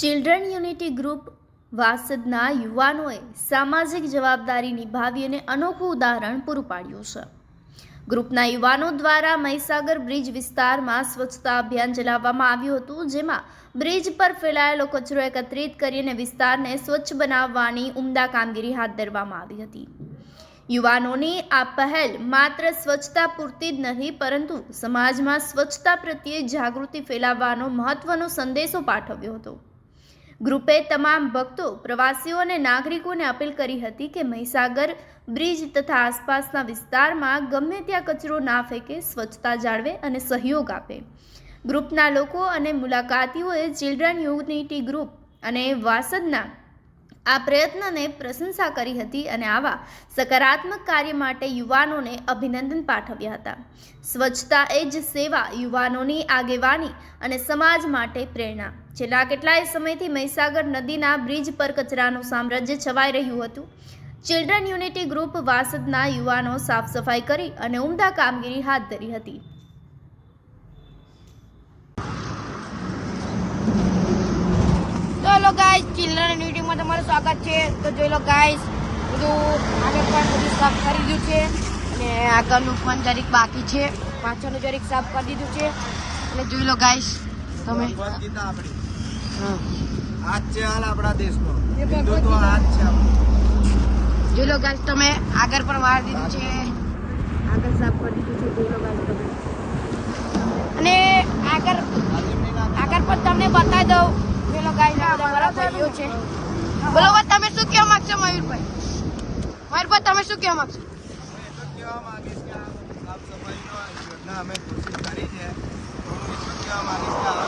Children unity group વાસદના યુવાનોએ સામાજિક જવાબદારી નિભાવી અને અનોખું ઉદાહરણ પૂરું પાડ્યું છે. ગ્રુપના યુવાનો દ્વારા મહીસાગર બ્રિજ વિસ્તારમાં સ્વચ્છતા અભિયાન ચલાવવામાં આવ્યું હતું, જેમાં બ્રિજ પર ફેલાયેલો કચરો એકત્રિત કરીને વિસ્તારને સ્વચ્છ બનાવવાની ઉમદા કામગીરી હાથ ધરવામાં આવી હતી. યુવાનોની આ પહેલ માત્ર સ્વચ્છતા પૂરતી જ નથી પરંતુ સમાજમાં સ્વચ્છતા પ્રત્યે જાગૃતિ ફેલાવવાનો મહત્વનો સંદેશો પાઠવ્યો હતો. ગ્રુપે તમામ ભક્તો પ્રવાસીઓ અને નાગરિકોને અપીલ કરી હતી કે મહીસાગર બ્રિજ તથા આસપાસના વિસ્તારમાં ગમે ત્યાં કચરો ના ફેંકે, સ્વચ્છતા જાળવે અને સહયોગ આપે. ગ્રુપના લોકો અને મુલાકાતીઓએ ચિલ્ડ્રન યુનિટી ગ્રુપ અને વાસદના આ પ્રયત્નને પ્રશંસા કરી હતી અને આવા સકારાત્મક કાર્ય માટે યુવાનોને અભિનંદન પાઠવ્યા હતા. સ્વચ્છતા એ જ સેવા યુવાનોની આગેવાની અને સમાજ માટે પ્રેરણા. છેલ્લા કેટલાય સમયથી મહીસાગર નદીના બ્રિજ પર કચરાનું સામ્રાજ્ય છવાઈ રહ્યું હતું. ચિલ્ડ્રન યુનિટી ગ્રુપ વાસદના યુવાનો સાફ સફાઈ કરી અને ઉમદા કામગીરી હાથ ધરી હતી. હેલો ગાઈસ ચિલ્ડ્રન યુનિટીમાં તમારું સ્વાગત છે. તો જોઈ લો ગાઈસ બધું આગળ પણ બધું સાફ કરી દીધું છે અને આગળનું પણ જરીક બાકી છે. પાછળનું જરીક સાફ કરી દીધું છે. એટલે જોઈ લો ગાઈસ તમે? ગીતા આપણી. હા. આજ છે હાલ આપણા દેશનો. હિન્દુત્વ આજ છે જો લો ગાઈસ તમે આગળ પણ વાર દીધું છે. આગળ સાફ કરી દીધું છે જો લો ગાઈસ તમે. અને આગળ આગળ પણ તમને બતાવી દઉં. જો લો ગાઈસ આ મારા ભાઈઓ છે. બોલો વાત તમે શું કહેવા માંગશો મયુરભાઈ? મયુરભાઈ તમે શું કહેવા માંગશો? અમે કોશિશ કરી છે. હું જ કહેવા માંગીશ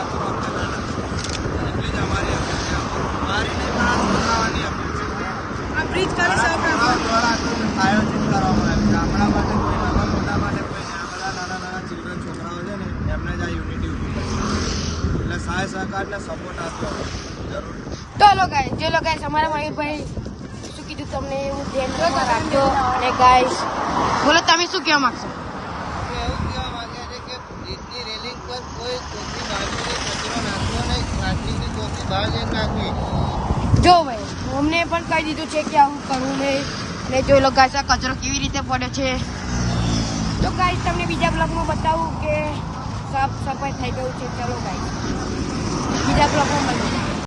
કે આવા ફરીથી કચરો અમને ના નાખો. એટલી જ અમારી અપીલ છે મારી નહીં પણ આ છોકરાઓની અપીલ છે આ બ્રિજ ઘણા છોકરાઓ દ્વારા આયોજન કરવામાં આવ્યું આપણા માટે કોઈ નાના મોટા માટે કોઈ નહીં. બધા નાના નાના ચિલ્ડ્રન છોકરાઓ છે ને એમને જ યુનિટી ઊભી કરી છે. એટલે સહાય સહકાર ને સપોર્ટ આપવો જરૂર તો લો ગાઈસ જે લો ગાઈસ અમારા મયુરભાઈ શું કીધું તમને એવું ધ્યાનમાં રાખજો અને ગાઈસ બોલો તમે શું કહેવા માંગશો જો ભાઈ, અમને પણ કહી દીધું છે કે આવું કરવું નહીં અને જોઈ લો ગાઈસ કચરો કેવી રીતે પડે છે. તો ગાઈસ તમને બીજા બ્લોગમાં બતાવું કે સાફ સફાઈ થઈ ગયું છે. ચલો ગાઈસ બીજા બ્લોગમાં મળીએ.